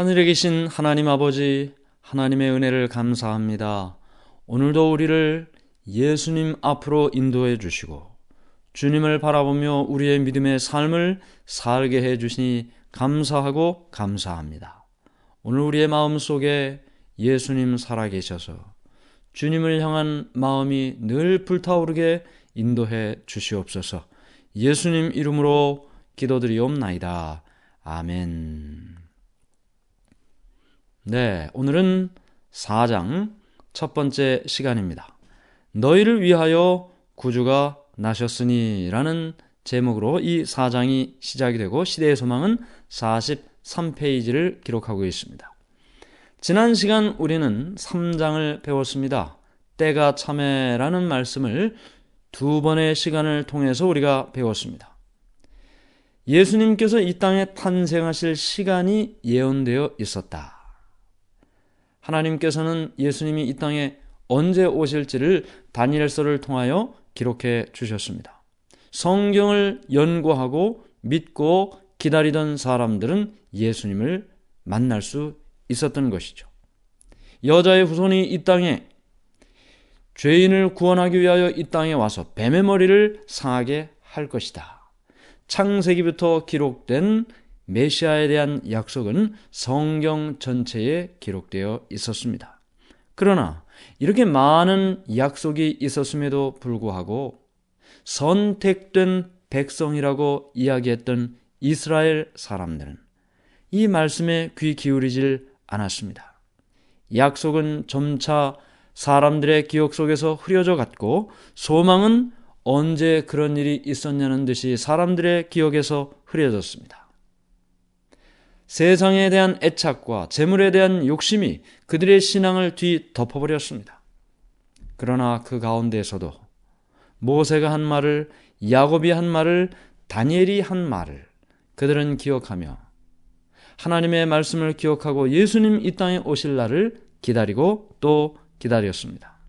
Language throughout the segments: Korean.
하늘에 계신 하나님 아버지, 하나님의 은혜를 감사합니다. 오늘도 우리를 예수님 앞으로 인도해 주시고, 주님을 바라보며 우리의 믿음의 삶을 살게 해 주시니 감사하고 감사합니다. 오늘 우리의 마음 속에 예수님 살아계셔서 주님을 향한 마음이 늘 불타오르게 인도해 주시옵소서. 예수님 이름으로 기도드리옵나이다. 아멘. 네, 오늘은 4장 첫 번째 시간입니다. 너희를 위하여 구주가 나셨으니 라는 제목으로 이 4장이 시작이 되고 시대의 소망은 43페이지를 기록하고 있습니다. 지난 시간 우리는 3장을 배웠습니다. 때가 참에라는 말씀을 두 번의 시간을 통해서 우리가 배웠습니다. 예수님께서 이 땅에 탄생하실 시간이 예언되어 있었다. 하나님께서는 예수님이 이 땅에 언제 오실지를 다니엘서를 통하여 기록해 주셨습니다. 성경을 연구하고 믿고 기다리던 사람들은 예수님을 만날 수 있었던 것이죠. 여자의 후손이 이 땅에 죄인을 구원하기 위하여 이 땅에 와서 뱀의 머리를 상하게 할 것이다. 창세기부터 기록된 메시아에 대한 약속은 성경 전체에 기록되어 있었습니다. 그러나 이렇게 많은 약속이 있었음에도 불구하고 선택된 백성이라고 이야기했던 이스라엘 사람들은 이 말씀에 귀 기울이질 않았습니다. 약속은 점차 사람들의 기억 속에서 흐려져 갔고 소망은 언제 그런 일이 있었냐는 듯이 사람들의 기억에서 흐려졌습니다. 세상에 대한 애착과 재물에 대한 욕심이 그들의 신앙을 뒤덮어버렸습니다. 그러나 그 가운데에서도 모세가 한 말을 야곱이 한 말을 다니엘이 한 말을 그들은 기억하며 하나님의 말씀을 기억하고 예수님 이 땅에 오실 날을 기다리고 또 기다렸습니다.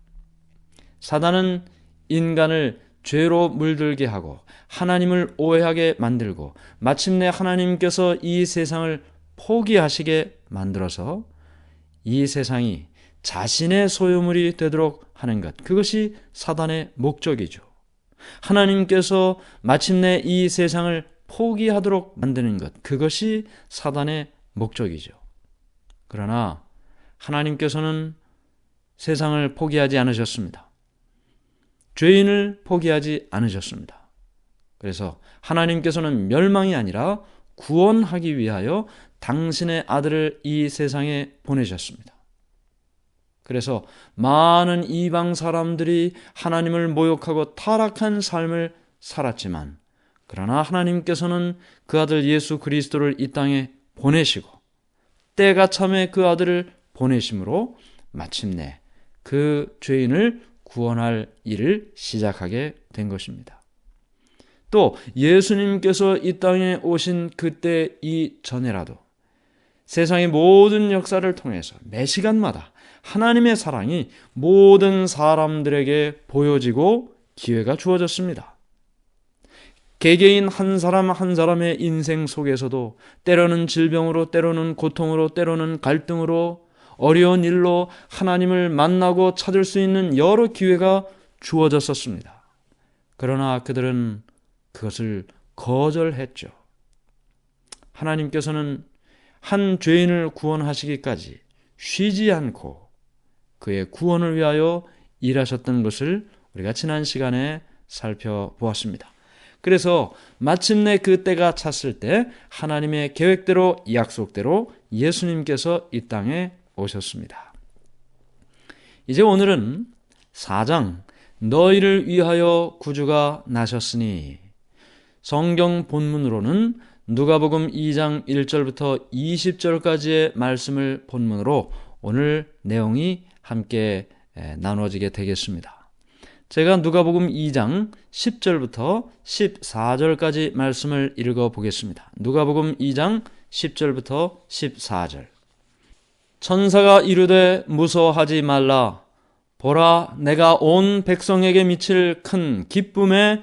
사단은 인간을 죄로 물들게 하고 하나님을 오해하게 만들고 마침내 하나님께서 이 세상을 포기하시게 만들어서 이 세상이 자신의 소유물이 되도록 하는 것. 그것이 사단의 목적이죠. 하나님께서 마침내 이 세상을 포기하도록 만드는 것. 그것이 사단의 목적이죠. 그러나 하나님께서는 세상을 포기하지 않으셨습니다. 죄인을 포기하지 않으셨습니다. 그래서 하나님께서는 멸망이 아니라 구원하기 위하여 당신의 아들을 이 세상에 보내셨습니다. 그래서 많은 이방 사람들이 하나님을 모욕하고 타락한 삶을 살았지만 그러나 하나님께서는 그 아들 예수 그리스도를 이 땅에 보내시고 때가 참에 그 아들을 보내심으로 마침내 그 죄인을 구원할 일을 시작하게 된 것입니다. 또 예수님께서 이 땅에 오신 그때 이전에라도 세상의 모든 역사를 통해서 매 시간마다 하나님의 사랑이 모든 사람들에게 보여지고 기회가 주어졌습니다. 개개인 한 사람 한 사람의 인생 속에서도 때로는 질병으로, 때로는 고통으로, 때로는 갈등으로, 어려운 일로 하나님을 만나고 찾을 수 있는 여러 기회가 주어졌었습니다. 그러나 그들은 그것을 거절했죠. 하나님께서는 한 죄인을 구원하시기까지 쉬지 않고 그의 구원을 위하여 일하셨던 것을 우리가 지난 시간에 살펴보았습니다. 그래서 마침내 그 때가 찼을 때 하나님의 계획대로 약속대로 예수님께서 이 땅에 오셨습니다. 이제 오늘은 4장 너희를 위하여 구주가 나셨으니 성경 본문으로는 누가복음 2장 1절부터 20절까지의 말씀을 본문으로 오늘 내용이 함께 나누어지게 되겠습니다. 제가 누가복음 2장 10절부터 14절까지 말씀을 읽어 보겠습니다. 누가복음 2장 10절부터 14절. 천사가 이르되 무서워하지 말라 보라, 내가 온 백성에게 미칠 큰 기쁨의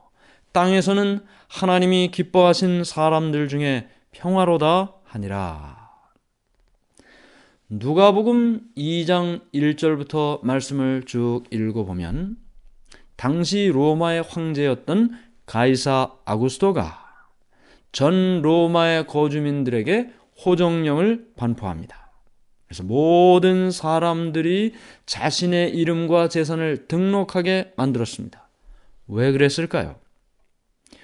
땅에서는 하나님이 기뻐하신 사람들 중에 평화로다 하니라. 누가복음 2장 1절부터 말씀을 쭉 읽어보면 당시 로마의 황제였던 가이사 아구스토가 전 로마의 거주민들에게 호정령을 반포합니다. 그래서 모든 사람들이 자신의 이름과 재산을 등록하게 만들었습니다. 왜 그랬을까요?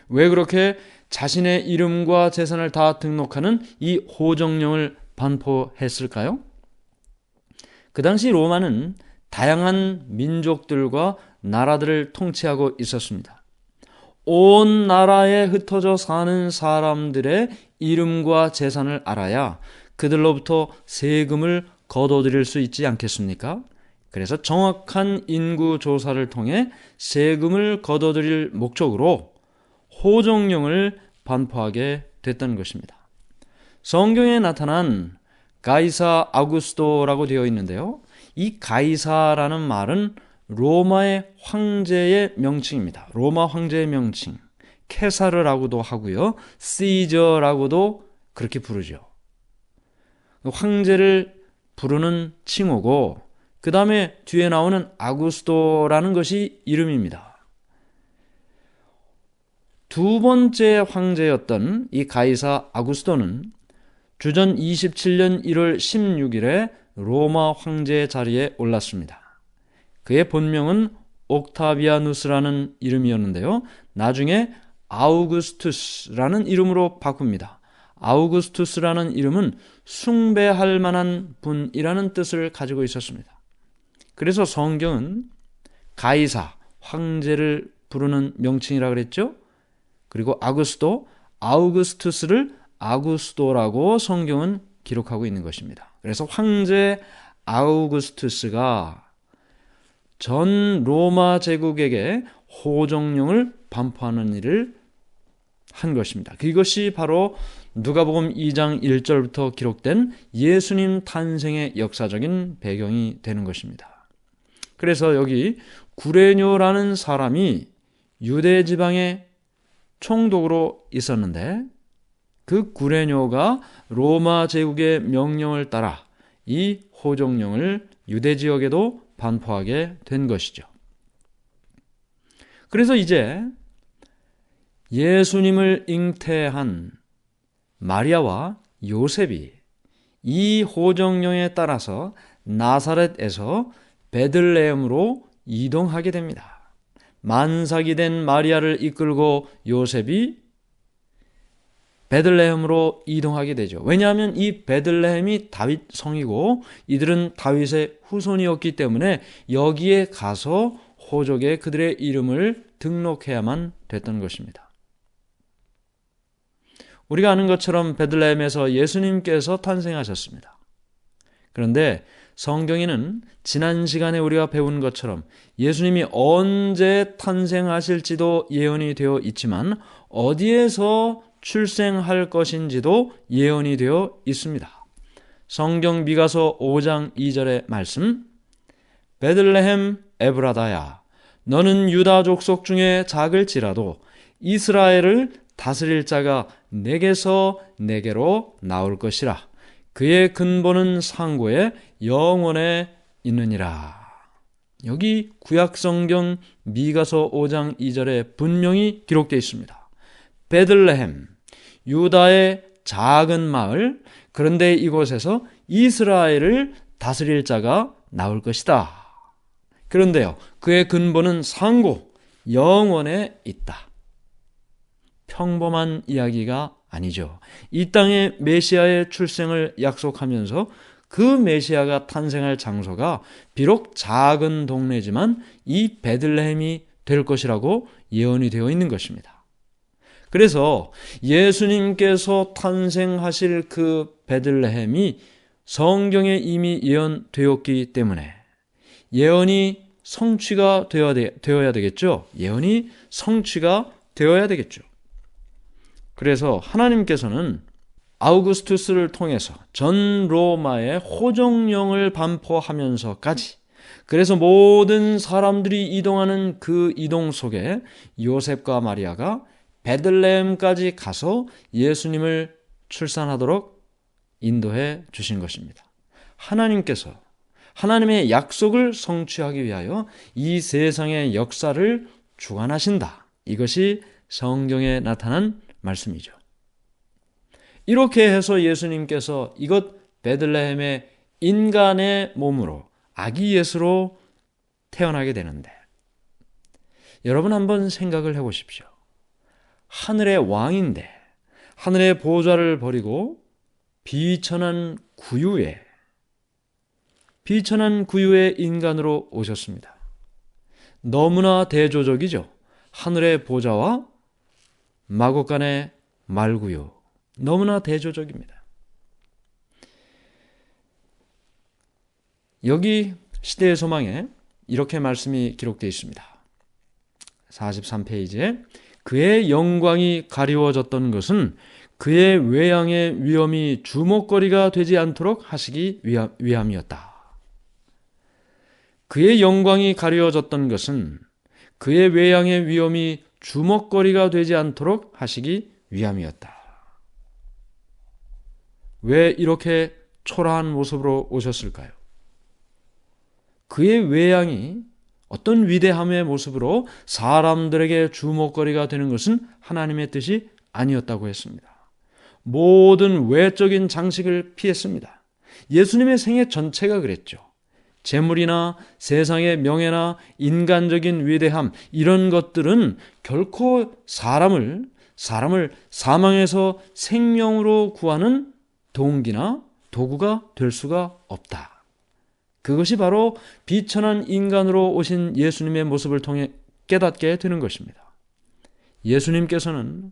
왜 그렇게 자신의 이름과 재산을 다 등록하는 이 호정령을 반포했을까요? 그 당시 로마는 다양한 민족들과 나라들을 통치하고 있었습니다. 온 나라에 흩어져 사는 사람들의 이름과 재산을 알아야 그들로부터 세금을 거둬들일 수 있지 않겠습니까? 그래서 정확한 인구 조사를 통해 세금을 거둬들일 목적으로 호정령을 반포하게 됐던 것입니다. 성경에 나타난 가이사 아구스토라고 되어 있는데요. 이 가이사라는 말은 로마의 황제의 명칭입니다. 로마 황제의 명칭. 케사르라고도 하고요. 시저라고도 그렇게 부르죠. 황제를 부르는 칭호고 그 다음에 뒤에 나오는 아구스토라는 것이 이름입니다. 두 번째 황제였던 이 가이사 아구스토는 주전 27년 1월 16일에 로마 황제 자리에 올랐습니다. 그의 본명은 옥타비아누스라는 이름이었는데요. 나중에 아우구스투스라는 이름으로 바꿉니다. 아우구스투스라는 이름은 숭배할 만한 분이라는 뜻을 가지고 있었습니다. 그래서 성경은 가이사, 황제를 부르는 명칭이라 그랬죠? 그리고 아구스도, 아우구스투스를 아구스도라고 성경은 기록하고 있는 것입니다. 그래서 황제 아우구스투스가 전 로마 제국에게 호정령을 반포하는 일을 한 것입니다. 그것이 바로 누가복음 2장 1절부터 기록된 예수님 탄생의 역사적인 배경이 되는 것입니다. 그래서 여기 구레뇨라는 사람이 유대 지방의 총독으로 있었는데 그 구레뇨가 로마 제국의 명령을 따라 이 호정령을 유대 지역에도 반포하게 된 것이죠. 그래서 이제 예수님을 잉태한 마리아와 요셉이 이 호정령에 따라서 나사렛에서 베들레헴으로 이동하게 됩니다. 만삭이 된 마리아를 이끌고 요셉이 베들레헴으로 이동하게 되죠. 왜냐하면 이 베들레헴이 다윗 성이고 이들은 다윗의 후손이었기 때문에 여기에 가서 호족에 그들의 이름을 등록해야만 됐던 것입니다. 우리가 아는 것처럼 베들레헴에서 예수님께서 탄생하셨습니다. 그런데 성경에는 지난 시간에 우리가 배운 것처럼 예수님이 언제 탄생하실지도 예언이 되어 있지만 어디에서 출생할 것인지도 예언이 되어 있습니다. 성경 미가서 5장 2절의 말씀 베들레헴 에브라다야 너는 유다 족속 중에 작을지라도 이스라엘을 다스릴 자가 내게서 내게로 나올 것이라 그의 근본은 상고에 영원에 있느니라. 여기 구약 성경 미가서 5장 2절에 분명히 기록되어 있습니다. 베들레헴 유다의 작은 마을, 그런데 이곳에서 이스라엘을 다스릴 자가 나올 것이다. 그런데요, 그의 근본은 상고, 영원에 있다. 평범한 이야기가 아니죠. 이 땅에 메시아의 출생을 약속하면서 그 메시아가 탄생할 장소가 비록 작은 동네지만 이 베들레헴이 될 것이라고 예언이 되어 있는 것입니다. 그래서 예수님께서 탄생하실 그 베들레헴이 성경에 이미 예언되었기 때문에 예언이 성취가 되어야, 되, 되어야 되겠죠. 예언이 성취가 되어야 되겠죠. 그래서 하나님께서는 아우구스투스를 통해서 전 로마의 호정령을 반포하면서까지 그래서 모든 사람들이 이동하는 그 이동 속에 요셉과 마리아가 베들레헴까지 가서 예수님을 출산하도록 인도해 주신 것입니다. 하나님께서 하나님의 약속을 성취하기 위하여 이 세상의 역사를 주관하신다. 이것이 성경에 나타난 말씀이죠. 이렇게 해서 예수님께서 이것 베들레헴의 인간의 몸으로 아기 예수로 태어나게 되는데 여러분 한번 생각을 해 보십시오. 하늘의 왕인데 하늘의 보좌를 버리고 비천한 구유에 비천한 구유의 인간으로 오셨습니다. 너무나 대조적이죠. 하늘의 보좌와 마곡간의 말구유. 너무나 대조적입니다. 여기 시대의 소망에 이렇게 말씀이 기록되어 있습니다. 43페이지에 그의 영광이 가리워졌던 것은 그의 외양의 위험이 주목거리가 되지 않도록 하시기 위함이었다. 그의 영광이 가리워졌던 것은 그의 외양의 위험이 주목거리가 되지 않도록 하시기 위함이었다. 왜 이렇게 초라한 모습으로 오셨을까요? 그의 외양이 어떤 위대함의 모습으로 사람들에게 주목거리가 되는 것은 하나님의 뜻이 아니었다고 했습니다. 모든 외적인 장식을 피했습니다. 예수님의 생애 전체가 그랬죠. 재물이나 세상의 명예나 인간적인 위대함 이런 것들은 결코 사람을 사람을 사망에서 생명으로 구하는 동기나 도구가 될 수가 없다. 그것이 바로 비천한 인간으로 오신 예수님의 모습을 통해 깨닫게 되는 것입니다. 예수님께서는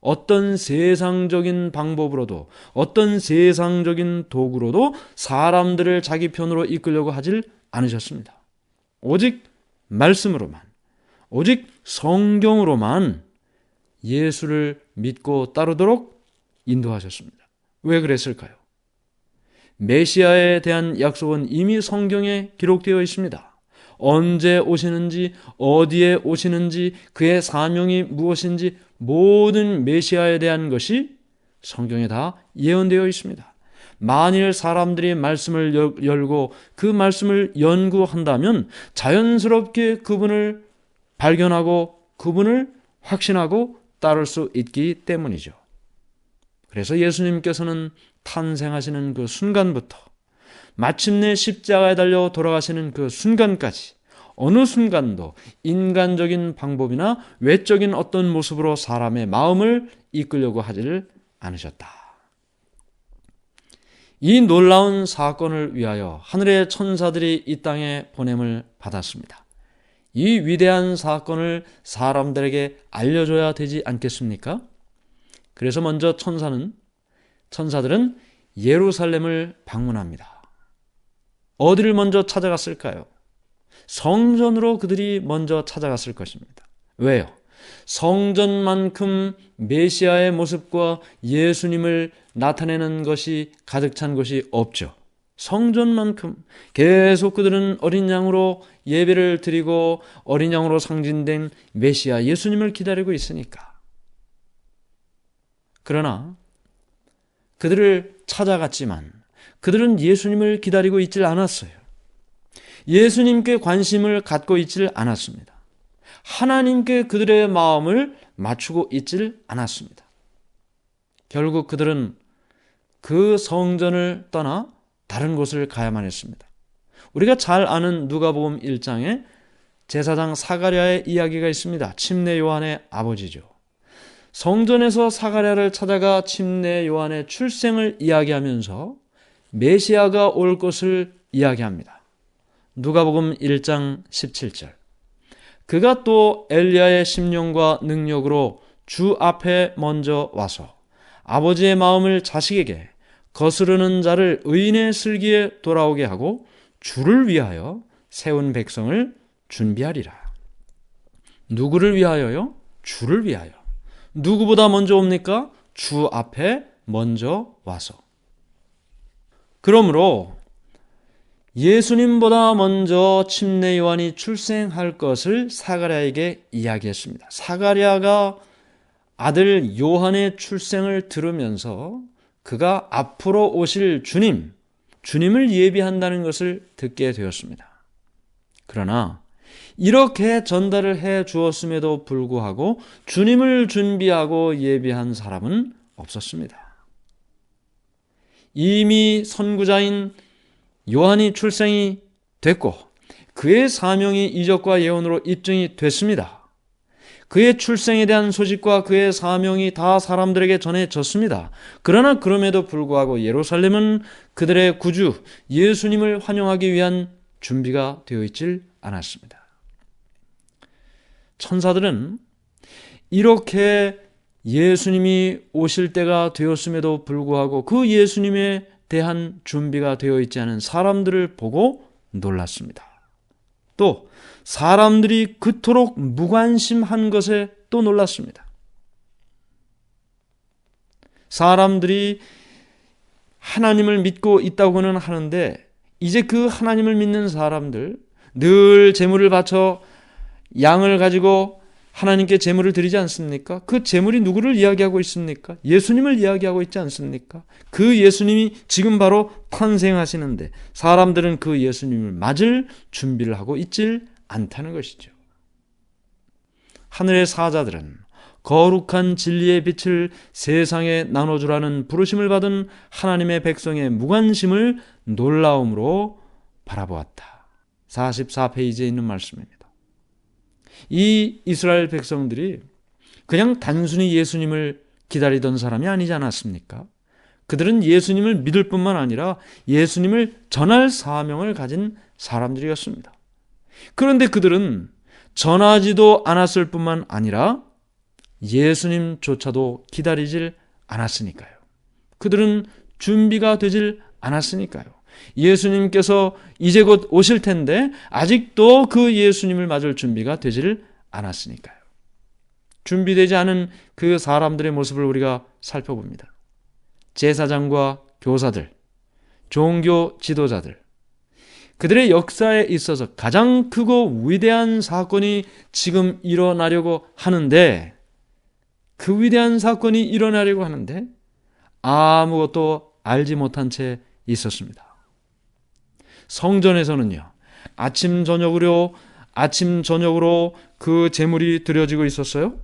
어떤 세상적인 방법으로도 어떤 세상적인 도구로도 사람들을 자기 편으로 이끌려고 하질 않으셨습니다. 오직 말씀으로만, 오직 성경으로만 예수를 믿고 따르도록 인도하셨습니다. 왜 그랬을까요? 메시아에 대한 약속은 이미 성경에 기록되어 있습니다. 언제 오시는지, 어디에 오시는지, 그의 사명이 무엇인지 모든 메시아에 대한 것이 성경에 다 예언되어 있습니다. 만일 사람들이 말씀을 열고 그 말씀을 연구한다면 자연스럽게 그분을 발견하고 그분을 확신하고 따를 수 있기 때문이죠. 그래서 예수님께서는 탄생하시는 그 순간부터 마침내 십자가에 달려 돌아가시는 그 순간까지 어느 순간도 인간적인 방법이나 외적인 어떤 모습으로 사람의 마음을 이끌려고 하지를 않으셨다. 이 놀라운 사건을 위하여 하늘의 천사들이 이 땅에 보냄을 받았습니다. 이 위대한 사건을 사람들에게 알려줘야 되지 않겠습니까? 그래서 먼저 천사는, 천사들은 예루살렘을 방문합니다. 어디를 먼저 찾아갔을까요? 성전으로 그들이 먼저 찾아갔을 것입니다. 왜요? 성전만큼 메시아의 모습과 예수님을 나타내는 것이 가득 찬 것이 없죠. 성전만큼 계속 그들은 어린 양으로 예배를 드리고 어린 양으로 상징된 메시아 예수님을 기다리고 있으니까. 그러나 그들을 찾아갔지만 그들은 예수님을 기다리고 있질 않았어요. 예수님께 관심을 갖고 있질 않았습니다. 하나님께 그들의 마음을 맞추고 있질 않았습니다. 결국 그들은 그 성전을 떠나 다른 곳을 가야만 했습니다. 우리가 잘 아는 누가복음 1장에 제사장 사가랴의 이야기가 있습니다. 침례 요한의 아버지죠. 성전에서 사가랴를 찾아가 침례 요한의 출생을 이야기하면서 메시아가 올 것을 이야기합니다. 누가복음 1장 17절. 그가 또 엘리야의 심령과 능력으로 주 앞에 먼저 와서 아버지의 마음을 자식에게 거스르는 자를 의인의 슬기에 돌아오게 하고 주를 위하여 세운 백성을 준비하리라. 누구를 위하여요? 주를 위하여. 누구보다 먼저 옵니까? 주 앞에 먼저 와서. 그러므로 예수님보다 먼저 침례 요한이 출생할 것을 사가랴에게 이야기했습니다. 사가랴가 아들 요한의 출생을 들으면서 그가 앞으로 오실 주님, 주님을 예비한다는 것을 듣게 되었습니다. 그러나 이렇게 전달을 해 주었음에도 불구하고 주님을 준비하고 예비한 사람은 없었습니다. 이미 선구자인 요한이 출생이 됐고 그의 사명이 이적과 예언으로 입증이 됐습니다. 그의 출생에 대한 소식과 그의 사명이 다 사람들에게 전해졌습니다. 그러나 그럼에도 불구하고 예루살렘은 그들의 구주 예수님을 환영하기 위한 준비가 되어 있질 않았습니다. 천사들은 이렇게 예수님이 오실 때가 되었음에도 불구하고 그 예수님에 대한 준비가 되어 있지 않은 사람들을 보고 놀랐습니다. 또 사람들이 그토록 무관심한 것에 또 놀랐습니다. 사람들이 하나님을 믿고 있다고는 하는데 이제 그 하나님을 믿는 사람들 늘 재물을 바쳐 양을 가지고 하나님께 재물을 드리지 않습니까? 그 재물이 누구를 이야기하고 있습니까? 예수님을 이야기하고 있지 않습니까? 그 예수님이 지금 바로 탄생하시는데 사람들은 그 예수님을 맞을 준비를 하고 있질 않다는 것이죠. 하늘의 사자들은 거룩한 진리의 빛을 세상에 나눠주라는 부르심을 받은 하나님의 백성의 무관심을 놀라움으로 바라보았다. 44페이지에 있는 말씀입니다. 이 이스라엘 백성들이 그냥 단순히 예수님을 기다리던 사람이 아니지 않았습니까? 그들은 예수님을 믿을 뿐만 아니라 예수님을 전할 사명을 가진 사람들이었습니다. 그런데 그들은 전하지도 않았을 뿐만 아니라 예수님조차도 기다리질 않았으니까요. 그들은 준비가 되질 않았으니까요. 예수님께서 이제 곧 오실 텐데 아직도 그 예수님을 맞을 준비가 되지를 않았으니까요. 준비되지 않은 그 사람들의 모습을 우리가 살펴봅니다. 제사장과 교사들, 종교 지도자들, 그들의 역사에 있어서 가장 크고 위대한 사건이 지금 일어나려고 하는데, 그 위대한 사건이 일어나려고 하는데, 아무것도 알지 못한 채 있었습니다. 성전에서는요. 아침 저녁으로 아침 저녁으로 그 제물이 드려지고 있었어요.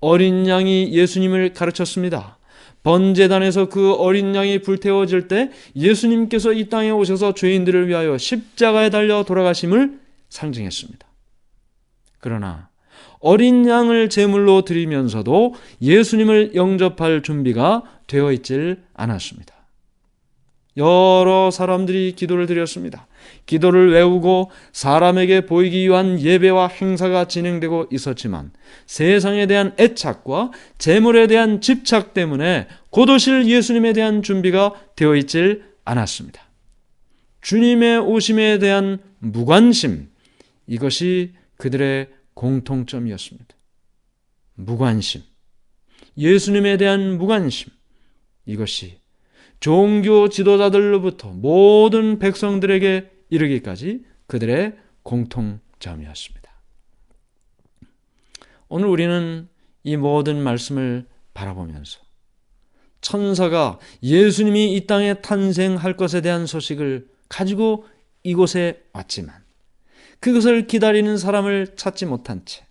어린 양이 예수님을 가르쳤습니다. 번제단에서 그 어린 양이 불태워질 때 예수님께서 이 땅에 오셔서 죄인들을 위하여 십자가에 달려 돌아가심을 상징했습니다. 그러나 어린 양을 제물로 드리면서도 예수님을 영접할 준비가 되어 있질 않았습니다. 여러 사람들이 기도를 드렸습니다. 기도를 외우고 사람에게 보이기 위한 예배와 행사가 진행되고 있었지만 세상에 대한 애착과 재물에 대한 집착 때문에 고도실 예수님에 대한 준비가 되어 있질 않았습니다. 주님의 오심에 대한 무관심, 이것이 그들의 공통점이었습니다. 무관심. 예수님에 대한 무관심. 이것이 종교 지도자들로부터 모든 백성들에게 이르기까지 그들의 공통점이었습니다. 오늘 우리는 이 모든 말씀을 바라보면서 천사가 예수님이 이 땅에 탄생할 것에 대한 소식을 가지고 이곳에 왔지만 그것을 기다리는 사람을 찾지 못한 채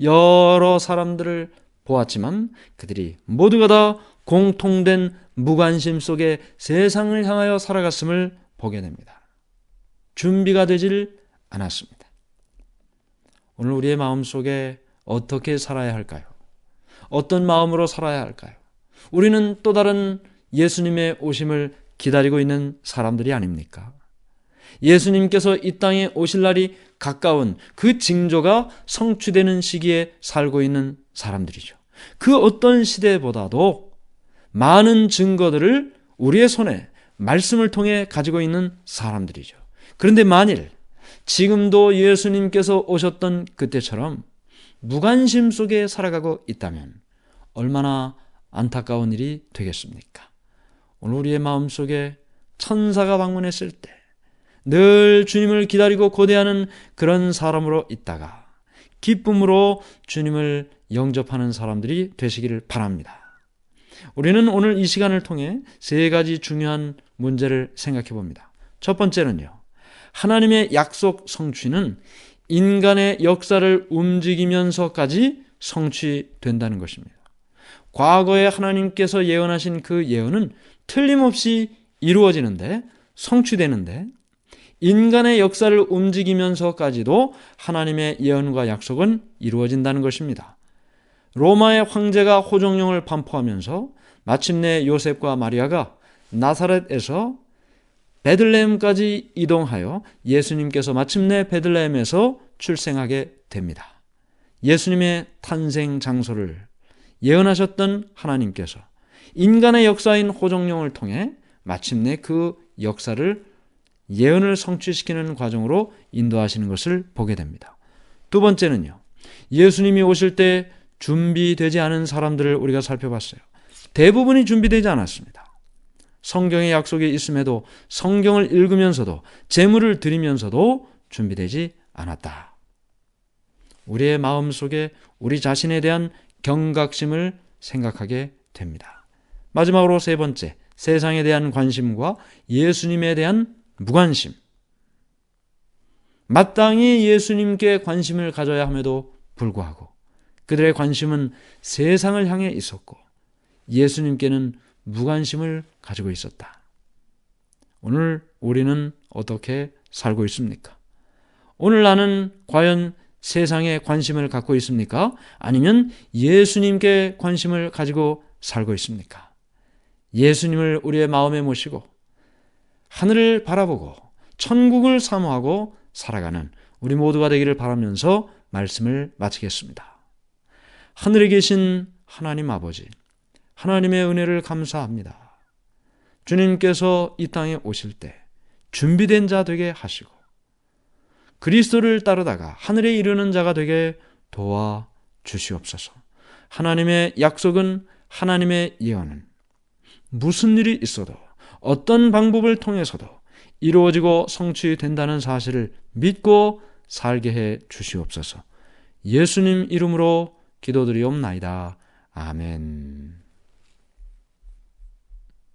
여러 사람들을 보았지만 그들이 모두가 다 공통된 무관심 속에 세상을 향하여 살아갔음을 보게 됩니다. 준비가 되질 않았습니다. 오늘 우리의 마음 속에 어떻게 살아야 할까요? 어떤 마음으로 살아야 할까요? 우리는 또 다른 예수님의 오심을 기다리고 있는 사람들이 아닙니까? 예수님께서 이 땅에 오실 날이 가까운 그 징조가 성취되는 시기에 살고 있는 사람들이죠. 그 어떤 시대보다도 많은 증거들을 우리의 손에 말씀을 통해 가지고 있는 사람들이죠. 그런데 만일 지금도 예수님께서 오셨던 그때처럼 무관심 속에 살아가고 있다면 얼마나 안타까운 일이 되겠습니까? 오늘 우리의 마음 속에 천사가 방문했을 때 늘 주님을 기다리고 고대하는 그런 사람으로 있다가 기쁨으로 주님을 영접하는 사람들이 되시기를 바랍니다. 우리는 오늘 이 시간을 통해 세 가지 중요한 문제를 생각해 봅니다. 첫 번째는요. 하나님의 약속 성취는 인간의 역사를 움직이면서까지 성취된다는 것입니다. 과거에 하나님께서 예언하신 그 예언은 틀림없이 이루어지는데 성취되는데 인간의 역사를 움직이면서까지도 하나님의 예언과 약속은 이루어진다는 것입니다. 로마의 황제가 호정령을 반포하면서 마침내 요셉과 마리아가 나사렛에서 베들레헴까지 이동하여 예수님께서 마침내 베들레헴에서 출생하게 됩니다. 예수님의 탄생 장소를 예언하셨던 하나님께서 인간의 역사인 호정령을 통해 마침내 그 역사를 예언을 성취시키는 과정으로 인도하시는 것을 보게 됩니다. 두 번째는요. 예수님이 오실 때 준비되지 않은 사람들을 우리가 살펴봤어요. 대부분이 준비되지 않았습니다. 성경의 약속이 있음에도 성경을 읽으면서도 재물을 드리면서도 준비되지 않았다. 우리의 마음 속에 우리 자신에 대한 경각심을 생각하게 됩니다. 마지막으로 세 번째, 세상에 대한 관심과 예수님에 대한 무관심. 마땅히 예수님께 관심을 가져야 함에도 불구하고 그들의 관심은 세상을 향해 있었고 예수님께는 무관심을 가지고 있었다. 오늘 우리는 어떻게 살고 있습니까? 오늘 나는 과연 세상에 관심을 갖고 있습니까? 아니면 예수님께 관심을 가지고 살고 있습니까? 예수님을 우리의 마음에 모시고 하늘을 바라보고 천국을 사모하고 살아가는 우리 모두가 되기를 바라면서 말씀을 마치겠습니다. 하늘에 계신 하나님 아버지, 하나님의 은혜를 감사합니다. 주님께서 이 땅에 오실 때 준비된 자 되게 하시고 그리스도를 따르다가 하늘에 이르는 자가 되게 도와 주시옵소서. 하나님의 약속은 하나님의 예언은 무슨 일이 있어도 어떤 방법을 통해서도 이루어지고 성취된다는 사실을 믿고 살게 해 주시옵소서. 예수님 이름으로 기도드리옵나이다. 아멘.